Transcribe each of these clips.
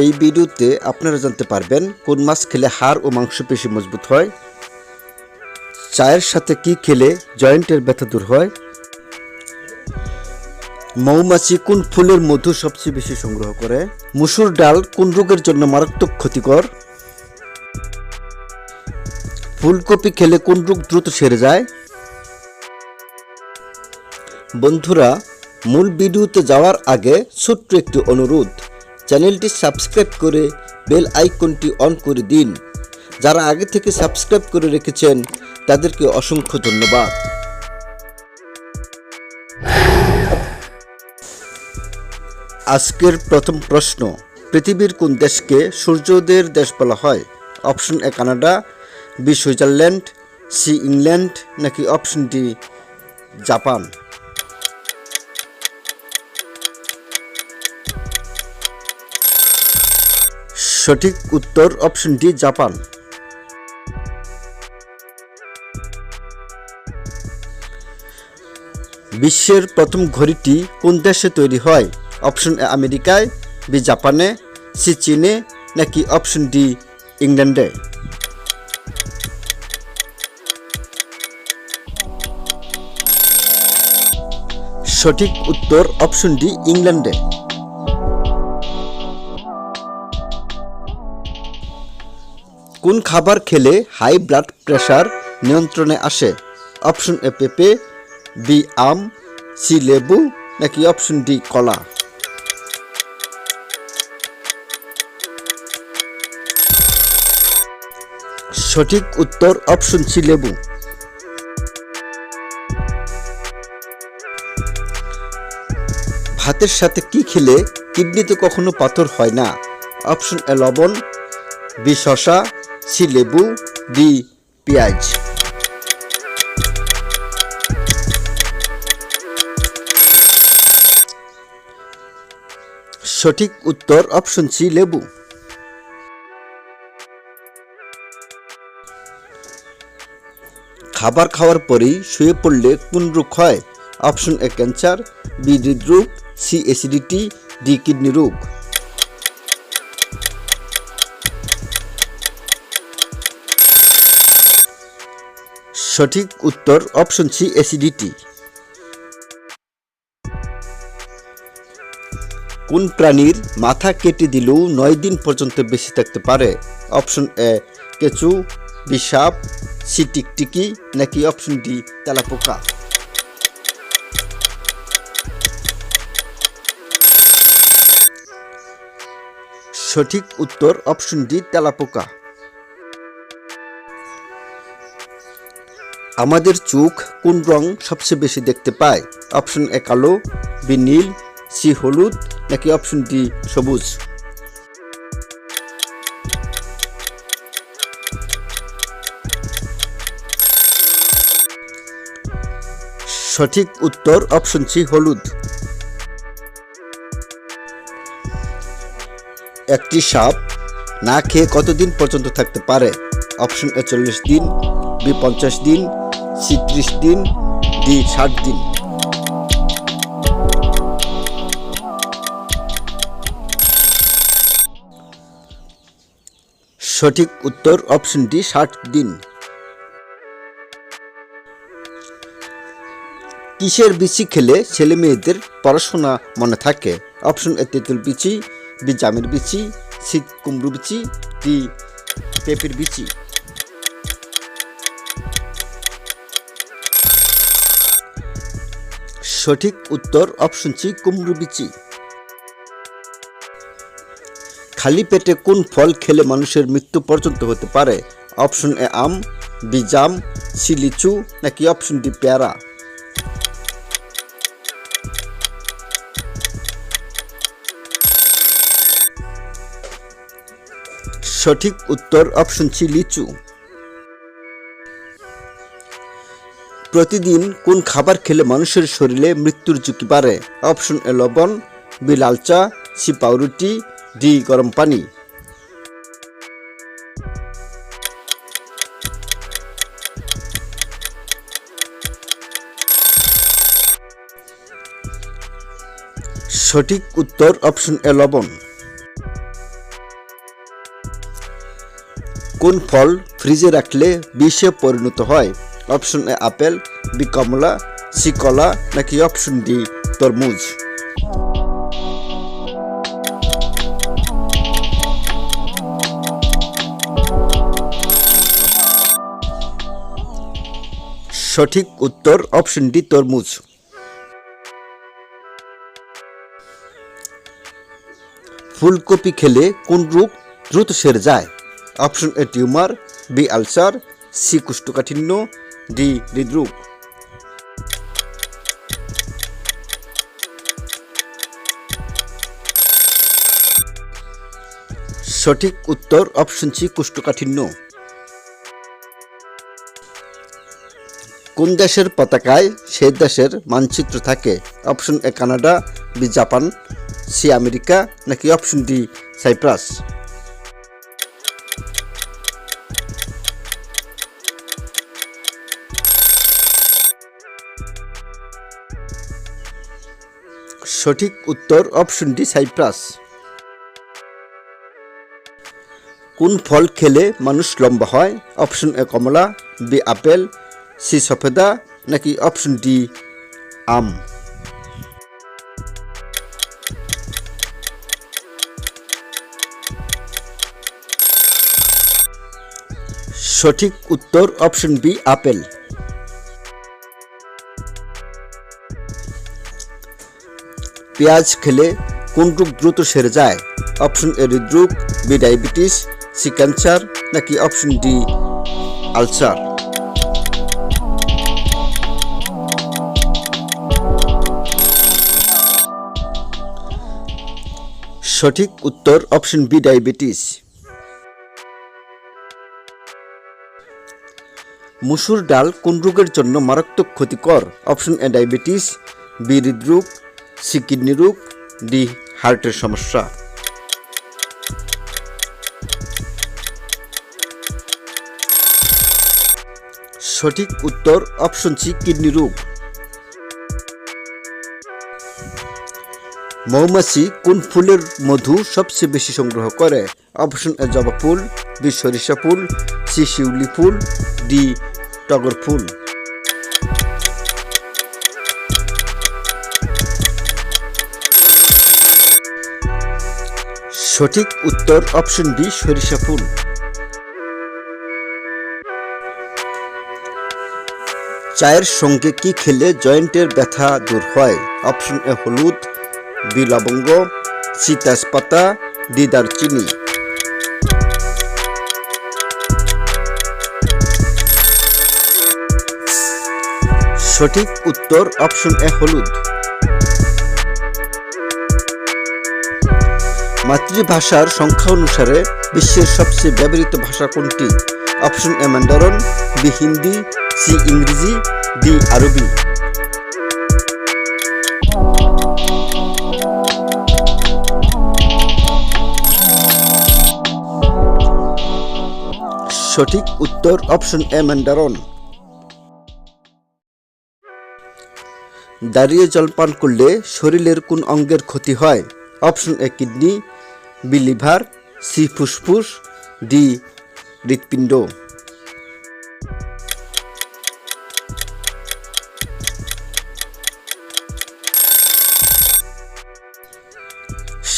এই ভিডিওতে আপনারা জানতে পারবেন কোন মাছ খেলে হাড় ও মাংস মাংসপেশি মজবুত হয়, চায়ের সাথে কি খেলে জয়েন্টের ব্যথা দূর হয়, মৌমাছি কোন ফুলের মধু সবচেয়ে বেশি সংগ্রহ করে, মুসুর ডাল কোন রোগের জন্য মারাত্মক ক্ষতিকর, ফুলকপি খেলে কোন রোগ দ্রুত সেরে যায়, বন্ধুরা, মূল ভিডিওতে যাওয়ার আগে ছোট্ট একটি অনুরোধ। চ্যানেলটি সাবস্ক্রাইব করে বেল আইকনটি অন করে দিন। যারা আগে থেকে সাবস্ক্রাইব করে রেখেছেন, তাদেরকে অসংখ্য ধন্যবাদ। আজকের প্রথম প্রশ্ন, পৃথিবীর কোন দেশকে সূর্যোদয়ের দেশ বলা হয়? Option A Canada, B Switzerland, C England নাকি অপশন ডি জাপান? সঠিক উত্তর অপশন ডি জাপান। বিশ্বের প্রথম ঘড়িটি কোন দেশে তৈরি হয়? অপশন এ আমেরিকায় বি জাপানে সি চীনে, নাকি অপশন ডি ইংল্যান্ডে? সঠিক উত্তর অপশন ডি ইংল্যান্ডে। কোন খাবার খেলে হাই ব্লাড প্রেশার নিয়ন্ত্রণে আসে? অপশন এ পেঁপে বি আম সি লেবু, নাকি অপশন ডি কলা? সঠিক উত্তর অপশন সি লেবু। ভাতের সাথে কি খেলে কিডনিতে কখনো পাথর হয় না? অপশন এ লবণ বি শশা সি লেবু ডি পেঁয়াজ। সঠিক উত্তর অপশন সি লেবু। খাবার খাওয়ার পরেই শুয়ে পড়লে কোন রোগ হয়? অপশন এ ক্যান্সার বি হৃদরোগ সি অ্যাসিডিটি ডি কিডনি রোগ। সঠিক উত্তর অপশন সি অ্যাসিডিটি কোন প্রাণীর মাথা কেটে দিলেও নয় দিন পর্যন্ত বেঁচে থাকতে পারে? অপশন এ, কেঁচু বি সাপ সি টিকটিকি নাকি অপশন ডি, তেলাপোকা? সঠিক উত্তর অপশন ডি, তেলাপোকা। আমাদের চোখ কোন রং সবচেয়ে বেশি দেখতে পায়? অপশন এ কালো, বি নীল, সি হলুদ, নাকি অপশন ডি সবুজ? সঠিক উত্তর অপশন সি হলুদ। একটি সাপ না খেয়ে কতদিন পর্যন্ত থাকতে পারে? অপশন এ চল্লিশ দিন, বি পঞ্চাশ দিন সি ত্রিশ দিন ডি ষাট দিন। সঠিক উত্তর অপশন ডি ষাট দিন। কিসের বিচি খেলে ছেলে মেয়েদের পড়াশোনা মনে থাকে? অপশন এ, তেঁতুল বিচি, বি জামের বিচি, সি কুমড়ো বিচি, ডি পেঁপের বিচি। সঠিক উত্তর অপশন সি কুমড়ো বিচি। খালি পেটে কোন ফল খেলে মানুষের মৃত্যু পর্যন্ত হতে পারে? অপশন এ আম বি জাম সি লিচু, নাকি অপশন ডি পেয়ারা? সঠিক উত্তর অপশন সি লিচু। প্রতিদিন কোন খাবার খেলে মানুষের শরীরে মৃত্যুর ঝুঁকি বাড়ে? অপশন এ, লবণ, বি, লাল চা, সি, পাউরুটি, ডি, গরম পানি। সঠিক উত্তর, অপশন এ, লবণ। কোন ফল ফ্রিজে রাখলে বিষে পরিণত হয়? অপশন এ আপেল বি কমলা সি কলা নাকি অপশন ডি তরমুজ সঠিক উত্তর অপশন ডি তরমুজ। ফুলকপি খেলে কোন রোগ দ্রুত সেরে যায়? Option A tumour. B ulcer. C কুষ্ঠকাঠিন্য। D হৃদরোগ সঠিক উত্তর অপশন সি কুষ্ঠকাঠিন্য। কোন দেশের পতাকায় সেই দেশের মানচিত্র থাকে? Option A Canada, B, Japan, C, America, নাকি অপশন ডি সাইপ্রাস? সঠিক উত্তর অপশন ডি সাইপ্রাস কোন ফল খেলে মানুষ লম্বা হয়? Option A Kamala. B apple. C সফেদা। নাকি অপশন ডি আম? সঠিক উত্তর অপশন বি আপেল। পেঁয়াজ খেলে কোন রোগ দ্রুত সেরে যায়? অপশন এ হৃদরোগ, বি ডায়াবেটিস, সি ক্যান্সার, নাকি অপশন ডি আলসার? সঠিক উত্তর অপশন বি ডায়াবেটিস। মুসুর ডাল কোন রোগের জন্য মারাত্মক ক্ষতিকর? অপশন এ ডায়াবেটিস, বি হৃদরোগ সি কিডনি রোগ, ডি হার্টের সমস্যা। সঠিক উত্তর অপশন সি কিডনি রোগ। মৌমাছি কোন ফুলের মধু সবচেয়ে বেশি সংগ্রহ করে? অপশন এ জবা ফুল, বি সরিষা ফুল, সি শিউলি ফুল, ডি টগর ফুল। সঠিক উত্তর অপশন ডি সরিষা ফুল। চায়ের সঙ্গে কি খেলে জয়েন্টের ব্যথা দূর হয়? অপশন এ হলুদ, বি লবঙ্গ, সি তেজপাতা, ডি দারচিনি। সঠিক উত্তর অপশন এ হলুদ। মাতৃভাষার সংখ্যা অনুসারে বিশ্বের সবচেয়ে ব্যবহৃত ভাষা কোনটি? Option A Mandarin B Hindi, C ইংরেজি, ডি আরবি। সঠিক উত্তর অপশন এ ম্যান্ডারন দাঁড়িয়ে জলপান করলে শরীরের কোন অঙ্গের ক্ষতি হয়? Option A kidney B liver C ফুসফুস, ডি হৃৎপিণ্ড।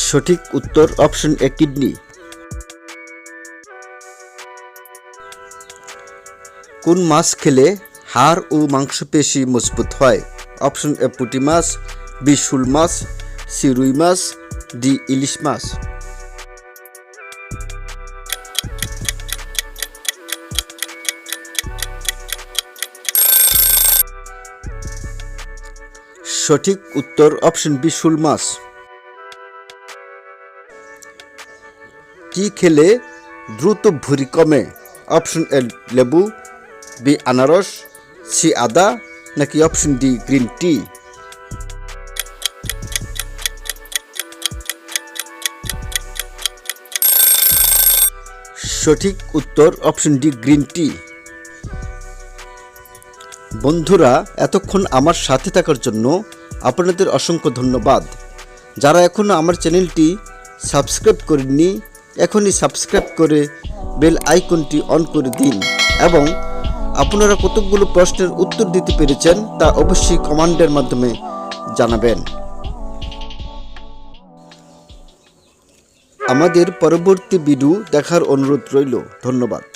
সঠিক উত্তর অপশন এ কিডনি। কোন মাছ খেলে হাড় ও মাংসপেশি মজবুত হয়? অপশন এ পুঁটি মাছ, বি শুল মাছ, সি রুই মাছ, ডি ইলিশ মাছ। সঠিক উত্তর অপশন বি, শুল মাছ। কি খেলে দ্রুত ভুঁড়ি কমে? অপশন এ, লেবু, বি, আনারস, সি, আদা, নাকি অপশন ডি, গ্রিন টি? সঠিক উত্তর অপশন ডি, গ্রিন টি। বন্ধুরা, এতক্ষণ আমার সাথে থাকার জন্য আপনাদের অসংখ্য ধন্যবাদ। যারা এখনও আমার চ্যানেলটি সাবস্ক্রাইব করেননি, এখনই সাবস্ক্রাইব করে বেল আইকনটি অন করে দিন এবং আপনারা কতকগুলো প্রশ্নের উত্তর দিতে পেরেছেন তা অবশ্যই কমান্ডের মাধ্যমে জানাবেন। আমাদের পরবর্তী ভিডিও দেখার অনুরোধ রইল। ধন্যবাদ।